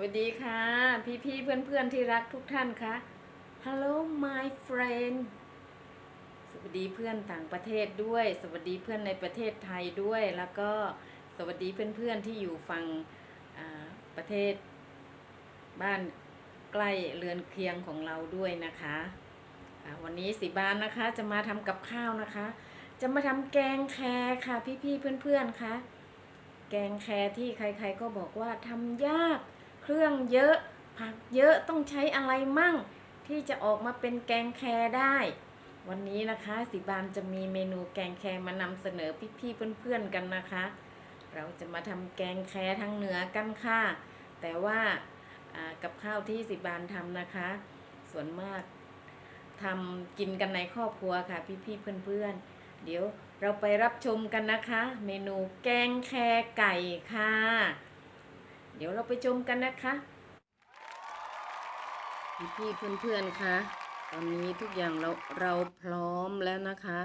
วัสดีค่ะ พี่พี่เพื่อนเพื่อนที่รักทุกท่านคะ Hello my friend สวัสดีเพื่อนต่างประเทศด้วย สวัสดีเพื่อนในประเทศไทยด้วย แล้วก็สวัสดีเพื่อนเพื่อนที่อยู่ฝั่งประเทศ บ้านใกล้เรือนเคียงของเราด้วยนะคะอ่าวันนี้สิบานนะคะจะมาทำกับข้าวนะคะ จะมาทำแกงแครค่ะพี่พี่เพื่อนเพื่อนคะแกงแครที่ใคร ๆก็บอกว่าทำยาก เครื่องเยอะ ผักเยอะต้องใช้อะไรมั่ง ที่จะออกมาเป็นแกงแครได้ วันนี้นะคะสิบานจะมีเมนูแกงแครมานำเสนอพี่ๆเพื่อนๆกันนะคะ เราจะมาทำแกงแครทางเหนือกันค่ะ แต่ว่าอ่ากับข้าวที่สิบานทำนะคะ ส่วนมากทำกินกันในครอบครัวค่ะ พี่ๆเพื่อนๆ เดี๋ยวเราไปรับชมกันนะคะ เมนูแกงแครไก่ค่ะ เดี๋ยวเราไปชมกันนะคะพี่พี่เพื่อนเพื่อนๆคะตอนนี้ทุกอย่างเราเราพร้อมแล้วนะคะ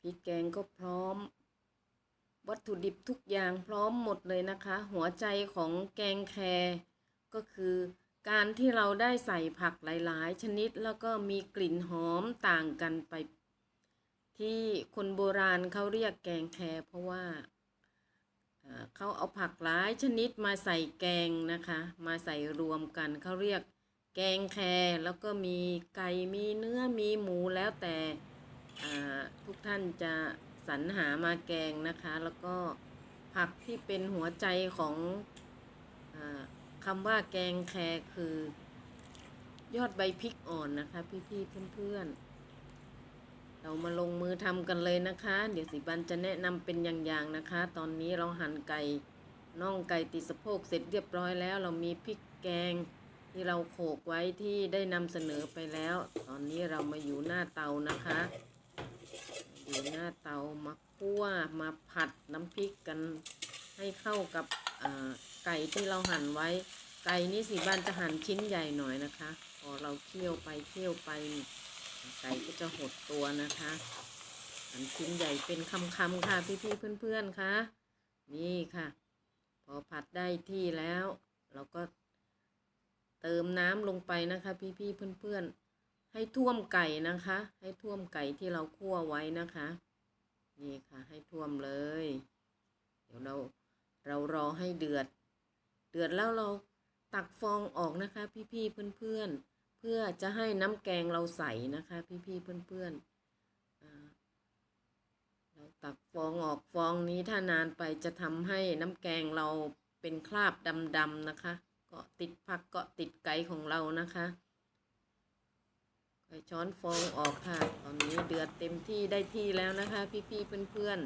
พริกแกงก็พร้อม วัตถุดิบทุกอย่างพร้อมหมดเลยนะคะ หัวใจของแกงแครก็คือการที่เราได้ใส่ผักหลาย ๆ ชนิดแล้วก็มีกลิ่นหอมต่างกันไป ที่คนโบราณเขาเรียกแกงแครเพราะว่า เขาเอาผักหลายชนิดมาใส่แกงนะคะ มาใส่รวมกันเขาเรียกแกงแครแล้วก็มีไก่มีเนื้อมีหมูแล้วแต่ทุกท่านจะสรรหามาแกงนะคะ แล้วก็ผักที่เป็นหัวใจของอคำว่าแกงแครคือยอดใบพริกอ่อนนะคะ พี่ๆเพื่อนๆ เรามาลงมือทำกันเลยนะคะ เดี๋ยวสิบันจะแนะนำเป็นอย่างๆนะคะ ตอนนี้เราหั่นไก่น่องไก่ติสะโพกเสร็จเรียบร้อยแล้ว เรามีพริกแกงที่เราโขลกไว้ที่ได้นำเสนอไปแล้ว ตอนนี้เรามาอยู่หน้าเตานะคะ อยู่หน้าเตามาคั่วมาผัดน้ำพริกกันให้เข้ากับไก่ที่เราหั่นไว้ ไก่นี่สิบ้านจะหั่นชิ้นใหญ่หน่อยนะคะ พอเราเคี่ยวไปเคี่ยวไป ไก่ก็จะหดตัวนะคะหั่นชิ้นใหญ่เป็นคำๆค่ะพี่ๆเพื่อนๆค่ะนี่ค่ะ พอผัดได้ที่แล้ว เราก็เติมน้ำลงไปนะคะ พี่ๆเพื่อนๆ ให้ท่วมไก่นะคะ ให้ท่วมไก่ที่เราคั่วไว้นะคะ นี่ค่ะ ให้ท่วมเลย เดี๋ยวเราเรารอให้เดือด เดือดแล้วเราตักฟองออกนะคะ พี่ๆเพื่อนๆเพื่อจะให้น้ำแกงเราใสนะคะ พี่ๆเพื่อนๆเราตักฟองออกฟองนี้ถ้านานไปจะทำให้น้ำแกงเราเป็นคราบดำๆนะคะเกาะติดผักเกาะติดไก่ของเรานะคะค่อยช้อนฟองออกค่ะ ตอนนี้เดือดเต็มที่ได้ที่แล้วนะคะ พี่ๆเพื่อน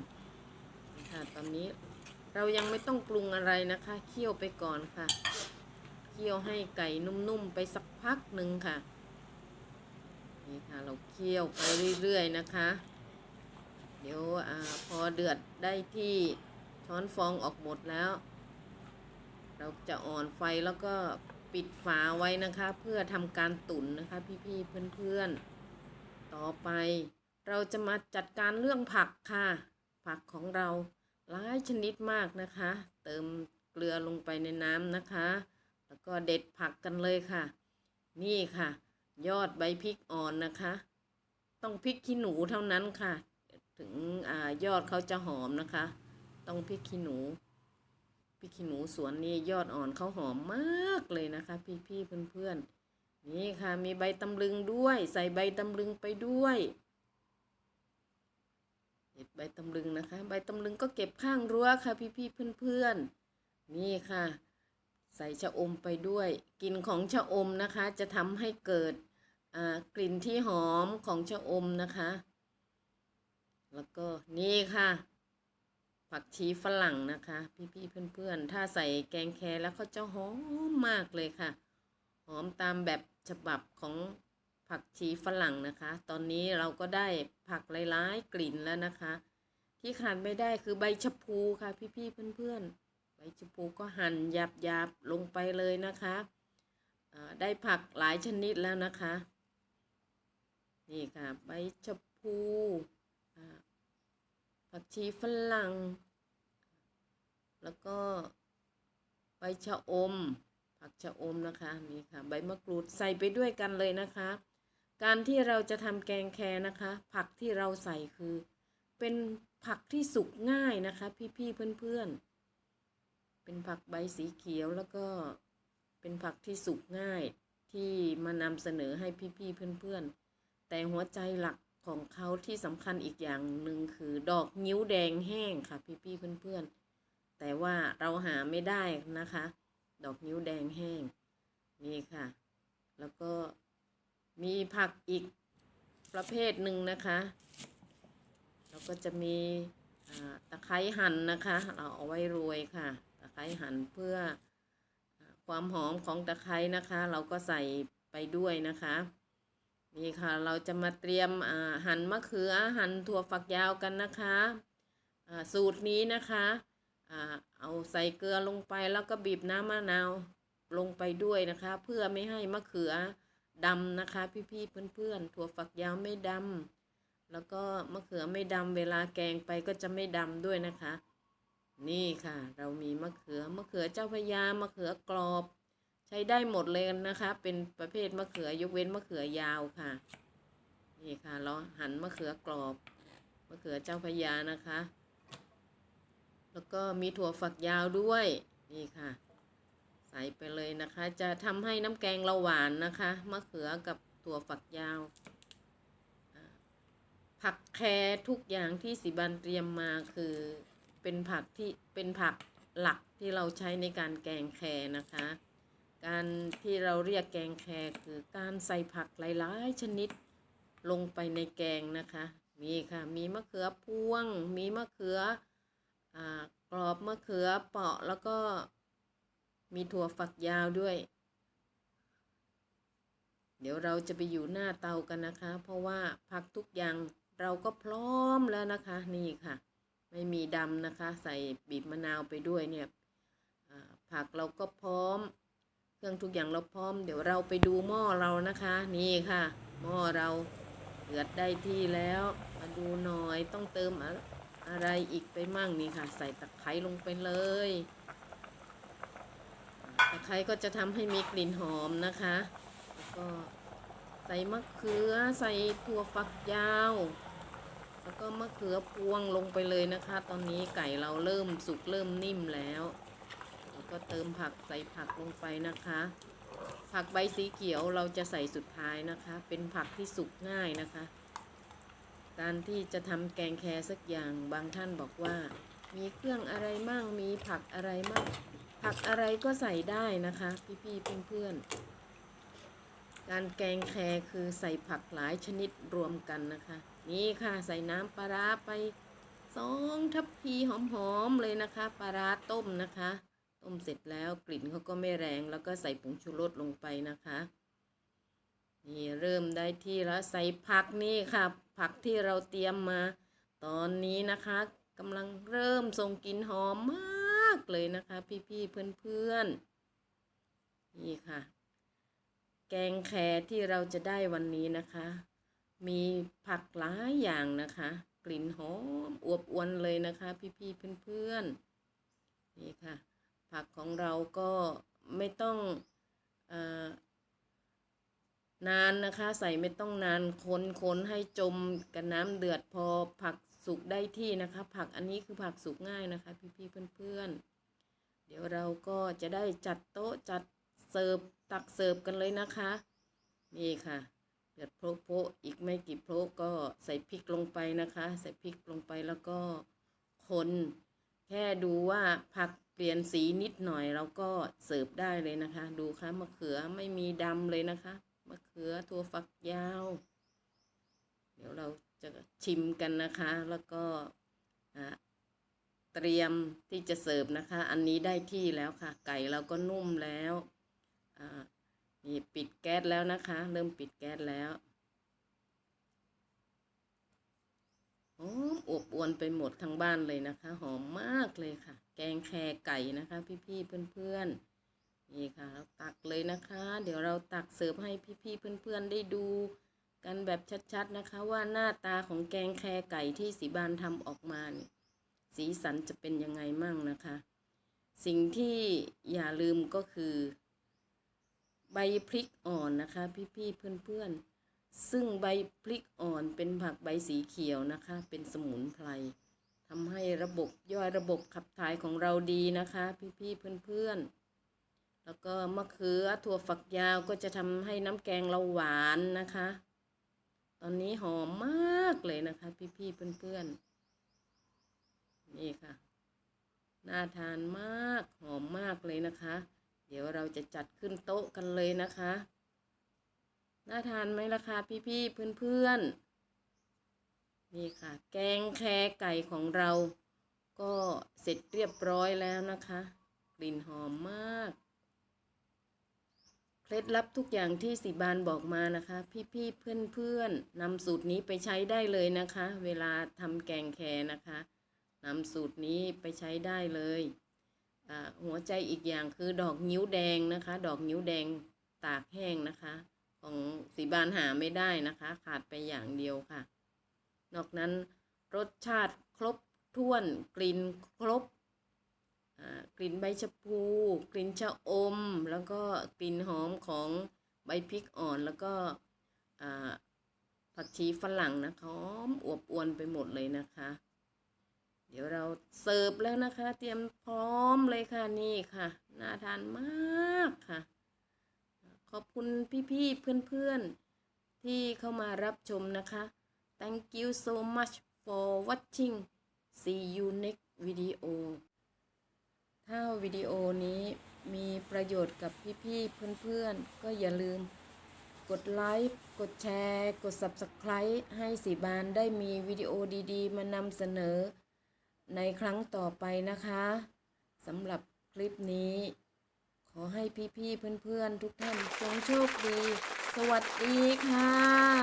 ๆค่ะตอนนี้เรายังไม่ต้องปรุงอะไรนะคะเคี่ยวไปก่อนค่ะ คี่ยวให้ไก่นุ่มๆไปสักพักหนึ่งค่ะ นี่ค่ะเราเคี่ยวไปเรื่อยๆนะคะ เดี๋ยวอพอเดือดได้ที่ช้อนฟองออกหมดแล้ว เราจะอ่อนไฟแล้วก็ปิดฝาไว้นะคะ เพื่อทำการตุ๋นนะคะ พี่ๆเพื่อนๆ ต่อไปเราจะมาจัดการเรื่องผักค่ะ ผักของเราหลายชนิดมากนะคะ เติมเกลือลงไปในน้ำนะคะ แล้วก็เด็ดผักกันเลยค่ะ นี่ค่ะ ยอดใบพริกอ่อนนะคะ ต้องพริกขี้หนูเท่านั้นค่ะ ถึงอยอดเขาจะหอมนะคะ ต้องพริกขี้หนูพริกขี้หนูสวนนี้ยอดอ่อนเขาหอมมากเลยนะคะ พี่ๆเพื่อนๆนี่ค่ะมีใบตำลึงด้วย ใส่ใบตำลึงไปด้วยเด็ดใบตำลึงนะคะ ใบตำลึงก็เก็บข้างรั้วค่ะ พี่ๆเพื่อนๆนี่ค่ะ ใส่ชะอมไปด้วย กลิ่นของชะอมนะคะจะทำให้เกิดอ่ากลิ่นที่หอมของชะอมนะคะ แล้วก็นี่ค่ะ ผักชีฝรั่งนะคะ พี่ๆเพื่อนๆ ถ้าใส่แกงแครแล้วเขาจะหอมมากเลยค่ะ หอมตามแบบฉบับของผักชีฝรั่งนะคะ ตอนนี้เราก็ได้ผักหลายๆกลิ่นแล้วนะคะ ที่ขาดไม่ได้คือใบชะพูค่ะพี่ๆเพื่อนๆ บชะพูก็หั่นหยาบๆลงไปเลยนะคะได้ผักหลายชนิดแล้วนะคะ นี่ค่ะใบชะพูผักชีฝรั่ง แล้วก็ใบชะอม ผักชะอมนะคะนี่ค่ะใบมะกรูดใส่ไปด้วยกันเลยนะคะ การที่เราจะทำแกงแคนะคะ ผักที่เราใส่คือ เป็นผักที่สุกง่ายนะคะ พี่ๆเพื่อนๆ เป็นผักใบสีเขียวแล้วก็เป็นผักที่สุกง่ายที่มานำเสนอให้พี่ๆเพื่อนๆ แต่หัวใจหลักของเขาที่สำคัญอีกอย่างหนึ่งคือดอกนิ้วแดงแห้งค่ะพี่ๆเพื่อนๆ แต่ว่าเราหาไม่ได้นะคะ ดอกนิ้วแดงแห้งนี่ค่ะ แล้วก็มีผักอีกประเภทหนึ่งนะคะแล้วก็จะมีตะไคร้หั่นนะคะ เราเอาไว้โรยค่ะ ร้หั่นเพื่อความหอมของตะไคร้นะคะ เราก็ใส่ไปด้วยนะคะนี่ค่ะเราจะมาเตรียมหั่นมะเขือหั่นถั่วฝักยาวกันนะคะสูตรนี้นะคะเอาใส่เกลือลงไปแล้วก็บีบน้ำมะนาวลงไปด้วยนะคะ เพื่อไม่ให้มะเขือดำนะคะ พี่ๆเพื่อนๆถั่วฝักยาวไม่ดำแล้วก็มะเขือไม่ดำเวลาแกงไปก็จะไม่ดำด้วยนะคะ นี่ค่ะ เรามีมะเขือมะเขือเจ้าพยามะเขือกรอบ ใช้ได้หมดเลยนะคะ เป็นประเภทมะเขือยกเว้นมะเขือยาวค่ะ นี่ค่ะ เราหั่นมะเขือกรอบมะเขือเจ้าพยานะคะ แล้วก็มีถั่วฝักยาวด้วย นี่ค่ะ ใส่ไปเลยนะคะ จะทำให้น้ำแกงเราหวานนะคะมะเขือกับถั่วฝักยาว ผักแครทุกอย่างที่สิบันเตรียมมาคือ เป็นผักที่เป็นผักหลักที่เราใช้ในการแกงแครนะคะ การที่เราเรียกแกงแครคือการใส่ผักหลายๆชนิดลงไปในแกงนะคะมีค่ะมีมะเขือพวง มีมะเขืออากรอบมะเขือเปาะแล้วก็มีถั่วฝักยาวด้วย เดี๋ยวเราจะไปอยู่หน้าเตากันนะคะ เพราะว่าผักทุกอย่างเราก็พร้อมแล้วนะคะ นี่ค่ะ ไม่มีดำนะคะ ใส่บีบมะนาวไปด้วยเนี่ยผักเราก็พร้อม เครื่องทุกอย่างเราพร้อม เดี๋ยวเราไปดูหม้อเรานะคะ นี่ค่ะ หม้อเราเดือดได้ที่แล้ว มาดูหน่อยต้องเติมอะอะไรอีกไปมั่งนี่ค่ะ ใส่ตะไคร้ลงไปเลยตะไคร้ก็จะทำให้มีกลิ่นหอมนะคะ แล้วก็ใส่มะเขือใส่ถั่วฝักยาว แล้วก็มะเขือพวงลงไปเลยนะคะ ตอนนี้ไก่เราเริ่มสุกเริ่มนิ่มแล้วแล้วก็เติมผักใส่ผักลงไปนะคะ ผักใบสีเขียวเราจะใส่สุดท้ายนะคะ เป็นผักที่สุกง่ายนะคะ การที่จะทำแกงแคสักอย่างบางท่านบอกว่า มีเครื่องอะไรมั่งมีผักอะไรมั่งผักอะไรก็ใส่ได้นะคะ พี่ๆเพื่อนๆ การแกงแครคือใส่ผักหลายชนิดรวมกันนะคะ นี่ค่ะใส่น้ำปลาร้าไปสองทัพพีหอมๆเลยนะคะปลาร้าต้มนะคะ ต้มเสร็จแล้วกลิ่นเขาก็ไม่แรงแล้วก็ใส่ผงชูรสลงไปนะคะ นี่เริ่มได้ที่แล้วใส่ผักนี่ค่ะ ผักที่เราเตรียมมา ตอนนี้นะคะกำลังเริ่มส่งกลิ่นหอมมากเลยนะคะ พี่ๆเพื่อนๆนี่ค่ะ แกงแครที่เราจะได้วันนี้นะคะ มีผักหลายอย่างนะคะ กลิ่นหอมอวบอวนเลยนะคะ พี่ๆเพื่อนๆนี่ค่ะ ผักของเราก็ไม่ต้องอนานนะคะ ใส่ไม่ต้องนานคนคนให้จมกับน้ำเดือดพอผักสุกได้ที่นะคะ ผักอันนี้คือผักสุกง่ายนะคะ พี่ๆเพื่อนๆเดี๋ยวเราก็จะได้จัดโต๊ะจัด เสิร์ฟตักเสิร์ฟกันเลยนะคะ นี่ค่ะเดือดโพะโพะอีกไม่กี่โพะก็ใส่พริกลงไปนะคะ ใส่พริกลงไปแล้วก็คนแค่ดูว่าผักเปลี่ยนสีนิดหน่อยเราก็เสิร์ฟได้เลยนะคะ ดูค่ะมะเขือไม่มีดำเลยนะคะมะเขือถั่วฝักยาว เดี๋ยวเราจะชิมกันนะคะ แล้วก็เตรียมที่จะเสิร์ฟนะคะ อันนี้ได้ที่แล้วค่ะ ไก่เราก็นุ่มแล้ว อ่านี่ปิดแก๊สแล้วนะคะ เริ่มปิดแก๊สแล้วหอมอบอวนไปหมดทั้งบ้านเลยนะคะ หอมมากเลยค่ะ แกงแครไก่นะคะ พี่ๆเพื่อนๆนี่ค่ะเราตักเลยนะคะ เดี๋ยวเราตักเสิร์ฟให้พี่ๆเพื่อนๆได้ดูกันแบบชัดๆนะคะ ว่าหน้าตาของแกงแครไก่ที่สีบานทำออกมาเนี่ยสีสันจะเป็นยังไงมั่งนะคะ สิ่งที่อย่าลืมก็คือ ใบพริกอ่อนนะคะพี่ๆเพื่อนๆ ซึ่งใบพริกอ่อนเป็นผักใบสีเขียวนะคะ เป็นสมุนไพรทำให้ระบบย่อยระบบขับถ่ายของเราดีนะคะ พี่ๆเพื่อนๆ แล้วก็มะเขือถั่วฝักยาวก็จะทำให้น้ำแกงเราหวานนะคะ ตอนนี้หอมมากเลยนะคะ พี่ๆเพื่อนๆ นี่ค่ะ น่าทานมากหอมมากเลยนะคะ เดี๋ยวเราจะจัดขึ้นโต๊ะกันเลยนะคะ น่าทานไหมล่ะคะพี่ๆเพื่อนๆ นี่ค่ะ แกงแครไก่ของเรา ก็เสร็จเรียบร้อยแล้วนะคะ กลิ่นหอมมาก เคล็ดลับทุกอย่างที่สีบานบอกมานะคะ พี่ๆเพื่อนๆนำสูตรนี้ไปใช้ได้เลยนะคะ เวลาทำแกงแครนะคะนำสูตรนี้ไปใช้ได้เลย หัวใจอีกอย่างคือดอกนิ้วแดงนะคะ ดอกนิ้วแดงตากแห้งนะคะ ของสีบานหาไม่ได้นะคะ ขาดไปอย่างเดียวค่ะ นอกนั้นรสชาติครบถ้วนกลิ่นครบกลิ่นใบชะพู กลิ่นชะอม แล้วก็กลิ่นหอมของใบพริกอ่อนแล้วก็ผักชีฝรั่งนะคะหอมอวบอวนไปหมดเลยนะคะ เดี๋ยวเราเสิร์ฟแล้วนะคะ เตรียมพร้อมเลยค่ะนี่ค่ะ น่าทานมากค่ะ ขอบคุณพี่ๆเพื่อนๆ ที่เข้ามารับชมนะคะ thank you so much for watching see you next video ถ้าวิดีโอนี้มีประโยชน์กับพี่ๆเพื่อนๆ ก็อย่าลืมกดไลค์ กดแชร์ กด Subscribe ให้สีบานได้มีวิดีโอดีๆ มานำเสนอ ในครั้งต่อไปนะคะสำหรับคลิปนี้ ขอให้พี่ๆเพื่อนๆ ทุกท่านจงโชคดี สวัสดีค่ะ